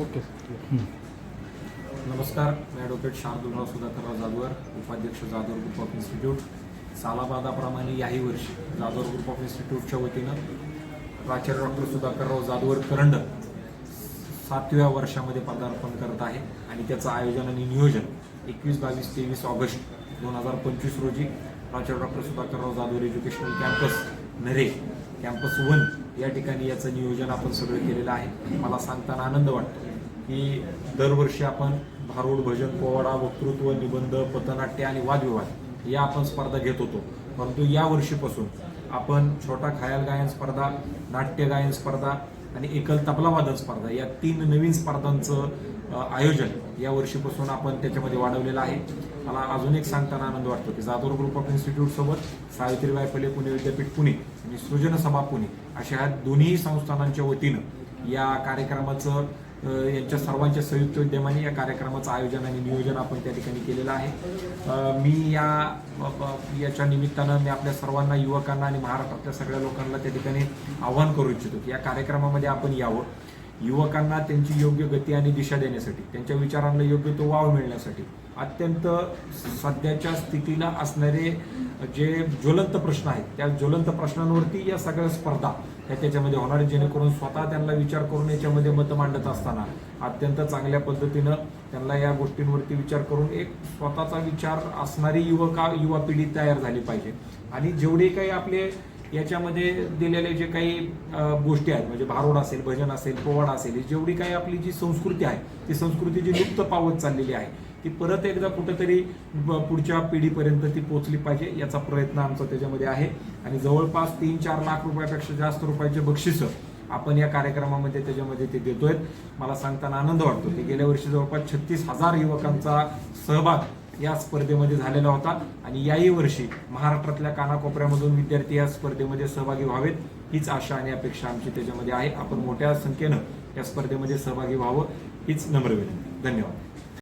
Okay नमस्कार मी advocate Shardulrao Sudhakarrao Jadhavar उपाध्यक्ष जाधव ग्रुप ऑफ इन्स्टिट्यूट सालाबादाप्रमाणे याही वर्षी जाधव ग्रुप ऑफ इन्स्टिट्यूटच्या वतीनं प्राचार्य डॉक्टर सुधाकरराव जाधवर करंड सातव्या वर्षामध्ये पदार्पण करत आहे आणि त्याचं आयोजन आणि नियोजन एकवीस बावीस तेवीस ऑगस्ट दोन हजार पंचवीस रोजी प्राचार्य doctor Sudhakarrao Jadhavar educational campus Nare campus one या ठिकाणी याचं नियोजन आपण सगळं केलेलं आहे. मला सांगताना आनंद वाटतो की दरवर्षी आपण भारूड भजन पोवाडा वक्तृत्व निबंध पथनाट्य आणि वादविवाद या आपण स्पर्धा घेत होतो. परंतु या वर्षीपासून आपण छोटा खयाल गायन स्पर्धा नाट्य गायन स्पर्धा आणि एकल तबलावादन स्पर्धा या तीन नवीन स्पर्धांचं आयोजन या वर्षीपासून आपण त्याच्यामध्ये वाढवलेलं आहे. मला अजून एक सांगताना आनंद वाटतो की जाधव ग्रुप ऑफ इन्स्टिट्यूट सोबत सावित्रीबाई फुले पुणे विद्यापीठ पुणे आणि सृजन सभा पुणे अशा ह्या दोन्ही संस्थानांच्या वतीनं या कार्यक्रमाचं यांच्या सर्वांच्या संयुक्त उद्यमाने या कार्यक्रमाचं आयोजन आणि नियोजन आपण त्या ठिकाणी केलेलं आहे. मी या याच्या निमित्तानं मी आपल्या सर्वांना युवकांना आणि महाराष्ट्रातल्या सगळ्या लोकांना त्या ठिकाणी आव्हान करू इच्छितो की या कार्यक्रमामध्ये आपण यावं. युवकांना त्यांची योग्य गती आणि दिशा देण्यासाठी त्यांच्या विचारांना योग्य तो वाव मिळण्यासाठी अत्यंत सध्याच्या स्थितीला असणारे जे ज्वलंत प्रश्न आहेत त्या ज्वलंत प्रश्नांवरती या सगळ्या स्पर्धा ह्या त्याच्यामध्ये होणार जेणेकरून स्वतः त्यांना विचार करून याच्यामध्ये मतं मांडत असताना अत्यंत चांगल्या पद्धतीनं त्यांना या गोष्टींवरती विचार करून एक स्वतःचा विचार असणारी युवका युवा पिढी तयार झाली पाहिजे. आणि जेवढे काही आपले याच्यामध्ये दिलेले जे काही गोष्टी आहेत म्हणजे भारोड असेल भजन असेल पोवाडा असेल ही जेवढी काही आपली जी संस्कृती आहे ती संस्कृती जी लुप्त पावत चाललेली आहे ती परत एकदा कुठंतरी ब- पुढच्या पिढीपर्यंत ती पोचली पाहिजे याचा प्रयत्न आमचा त्याच्यामध्ये आहे. आणि जवळपास तीन चार लाख रुपयापेक्षा जास्त रुपयाचे बक्षिसं आपण या कार्यक्रमामध्ये त्याच्यामध्ये ते देतोय मला सांगताना आनंद वाटतो की गेल्या वर्षी जवळपास छत्तीस हजार युवकांचा सहभाग या स्पर्धेमध्ये झालेला होता. आणि याही वर्षी महाराष्ट्रातल्या कानाकोपऱ्यामधून विद्यार्थी या स्पर्धेमध्ये सहभागी व्हावेत हीच आशा आणि अपेक्षा आमची त्याच्यामध्ये आहे. आपण मोठ्या संख्येनं या स्पर्धेमध्ये सहभागी व्हावं हीच नम्र विनंती. धन्यवाद.